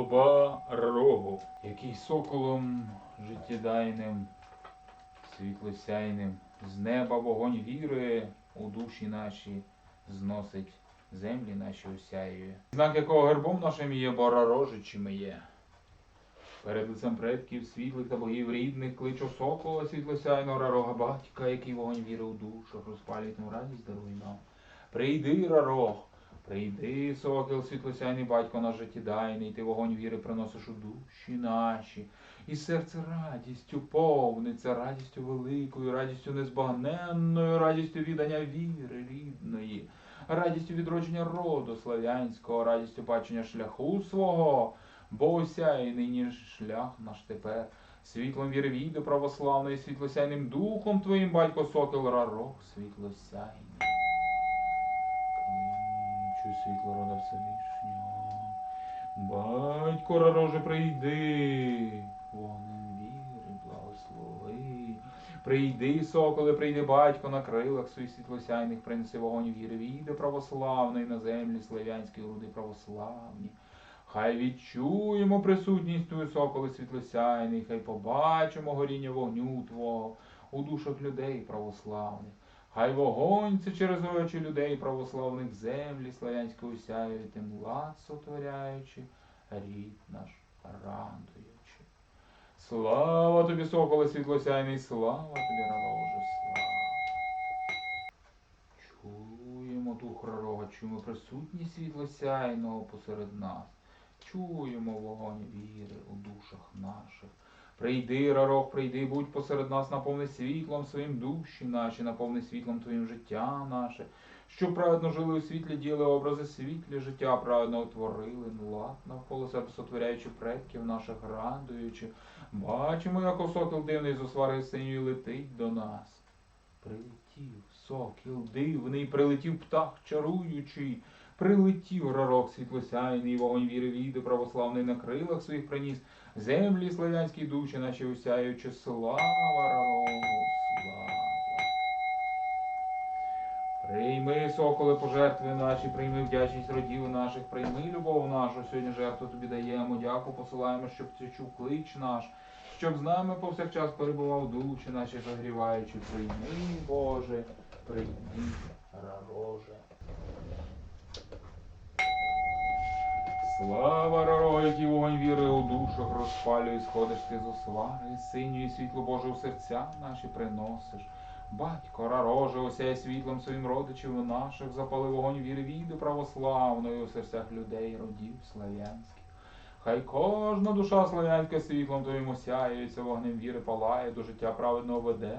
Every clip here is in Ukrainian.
Слава рогу, який соколом життєдайним, світлосяйним, з неба вогонь віри у душі наші зносить, землі наші осяює. Знак якого гербом нашим є, боророжичими є. Перед лицем предків, світлих та богів рідних, кличу сокола світлосяйного рарога батька, який вогонь віри у душах розпалює нам радість даруй нам. Прийди, рарог, прийди, сокіл, світлосяйний батько наш життєдайний, ти вогонь віри приносиш у душі наші, і серце радістю повниться, радістю великою, радістю незбагненною, радістю віддання віри рідної, радістю відродження роду слав'янського, радістю бачення шляху свого, бо осяє нині шлях наш тепер. Світлом віри війди православної, світлосяйним духом твоїм, батько сокіл рарох світлосяйний. Кличу світло рода Всевишнього. Батько рароже, прийди, вогнем віри, благослови. Прийди, соколе, прийди, батько, на крилах своїх світлосяйних, принеси вогонь віри, війди православної на землі слав'янські руди православні. Хай відчуємо присутність Твою, соколи світлосяйний, хай побачимо горіння вогню Твого у душах людей православних. Хай вогонь це через очі людей православних землі славянської осяює, тим лад сотворяючи, рід наш радуючи. Слава тобі, соколе світлосяйний, слава тобі, рароже, слава. Чуємо дух рарога, чуємо присутність світлосяйного посеред нас. Чуємо вогонь віри у душах наших. Прийди, рарох, прийди, будь посеред нас, наповни світлом своїм душі наші, наповни світлом твоїм життя наше, що праведно жили у світлі, діли образи світлі, життя праведно утворили, лад навколо себе сотворяючи предків наших, радуючи. Бачимо, як осокіл дивний з освари синьої летить до нас. Прилетів сокіл дивний, прилетів птах чаруючий, прилетів рарок світлосяйний, вогонь віри війди православний на крилах своїх приніс, землі славянські душі наші усяючи, слава рарогу, слава. Прийми, соколи, пожертви наші, прийми вдячність родів наших, прийми любов нашу, сьогодні жертву тобі даємо, дяку посилаємо, щоб ти чув клич наш, щоб з нами повсякчас перебував душі наші загріваючи. Прийми, Боже, прийми, рароже. Слава який вогонь віри у душах розпалює, сходиш ти з освари, синьої світло Боже у серця наші приносиш. Батько рароже, осяй світлом своїм родичів наших, запали вогонь віри війди православної у серцях людей, родів слав'янських. Хай кожна душа слав'янська світлом твоїм осяється, вогнем віри палає, до життя праведного веде.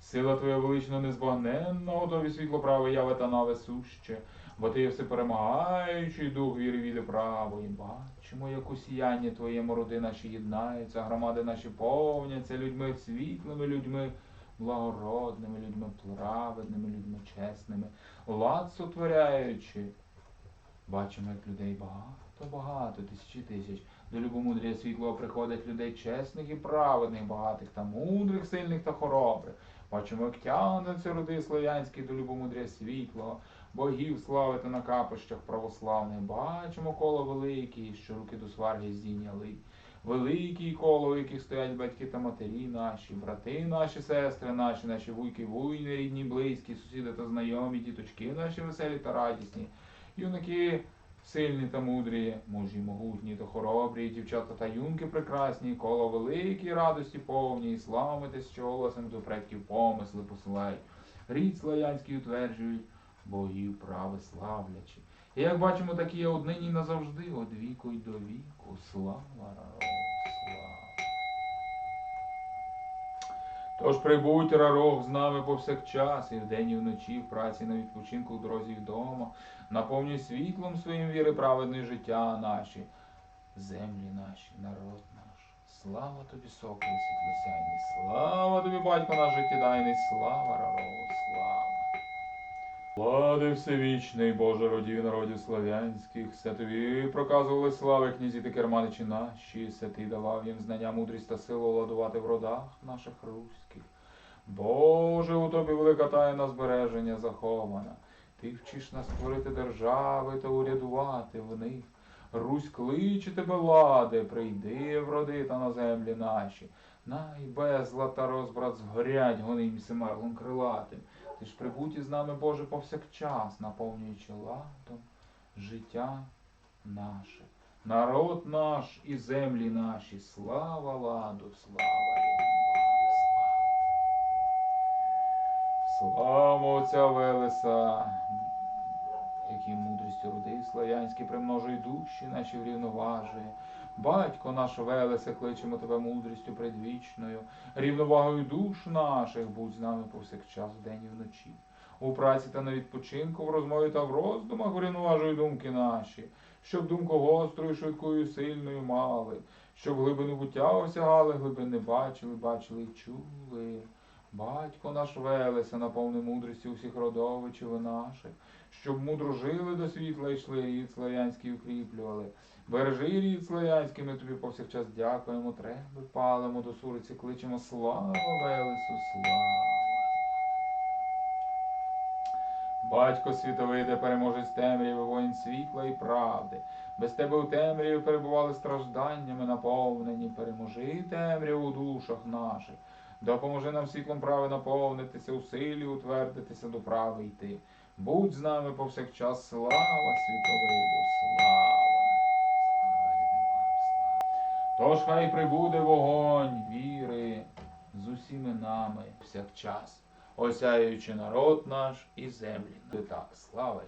Сила твоя велична незбагненна, готові світло праве яве та наве суще, бо ти є всеперемагаючий дух віри віди правої. Бачимо, як у сіянні твоєму роди наші єднаються, громади наші повняться людьми світлими людьми, благородними людьми, праведними людьми, чесними, лад сотворяючи. Бачимо, як людей багато, багато, тисячі тисяч. До любомудрія світлого приходять людей чесних і праведних, багатих та мудрих, сильних та хоробрих. Бачимо, як тягнуться роди слав'янські до любомудрія світлого, богів славити на капищах православних. Бачимо коло великі, що руки до сварги здійняли. Великі коло, в яких стоять батьки та матері наші, брати наші, сестри наші, наші вуйки, вуйни, рідні, близькі, сусіди та знайомі, діточки наші веселі та радісні, юнаки сильні та мудрі, мужі могутні та хоробрі, дівчата та юнки прекрасні, коло великі радості повні, і славитись, що голосом до предків помисли посилають. Рід славянський утверджують, богів прави славлячи. І як бачимо, такі є однині назавжди, од віку й до віку. Слава рарок. Тож прибудь рарок з нами повсякчас, і вдень, і вночі, в праці на відпочинку, в дорозі вдома, наповнюй світлом своїм віри праведне життя наші, землі наші, народ наш. Слава тобі, соколи світлосяйний, слава тобі, батько наш життєдайний, слава рарок, слава. Влади всевічний, Боже родів народів слав'янських, все тобі проказували слави князі та керманичі наші, все ти давав їм знання, мудрість та силу ладувати в родах наших руських. Боже, у тобі велика тайна збереження захована. Ти вчиш нас створити держави та урядувати в них. Русь кличе тебе, ладе, прийди, вроди та на землі наші. Най безлад та розбрат згорять гоним семерлом крилатим. Ти ж прибудь із нами, Боже, повсякчас, наповнюючи ладом життя наше. Народ наш і землі наші, слава ладу, слава слава. Отця Велеса, який мудрістю родив слав'янський, примножує душі наші врівноважує. Батько наш Велесе, кличемо тебе мудрістю предвічною, рівновагою душ наших, будь з нами повсякчас вдень і вночі. У праці та на відпочинку, в розмові та в роздумах врівноважуй думки наші, щоб думку гострою, швидкою, сильною мали, щоб глибину буття осягали, глибини бачили, бачили й чули. Батько наш Велеса, наповни мудрістю усіх родовичів наших, щоб мудро жили до світла йшли, рід слав'янський укріплювали. Бережи рід слав'янський, ми тобі повсякчас дякуємо, треби палимо до суриці, кличемо слава Велесу, слава. Батько світовиде, переможець темряви, воїн світла і правди. Без тебе у темряві перебували стражданнями наповнені. Переможи темряву у душах наших. Допоможи нам світлом прави наповнитися, у силі утвердитися до прави йти. Будь з нами повсякчас, слава світовиду, слава. Тож хай прибуде вогонь віри з усіми нами повсякчас, осяючи народ наш і землі. Так, слава.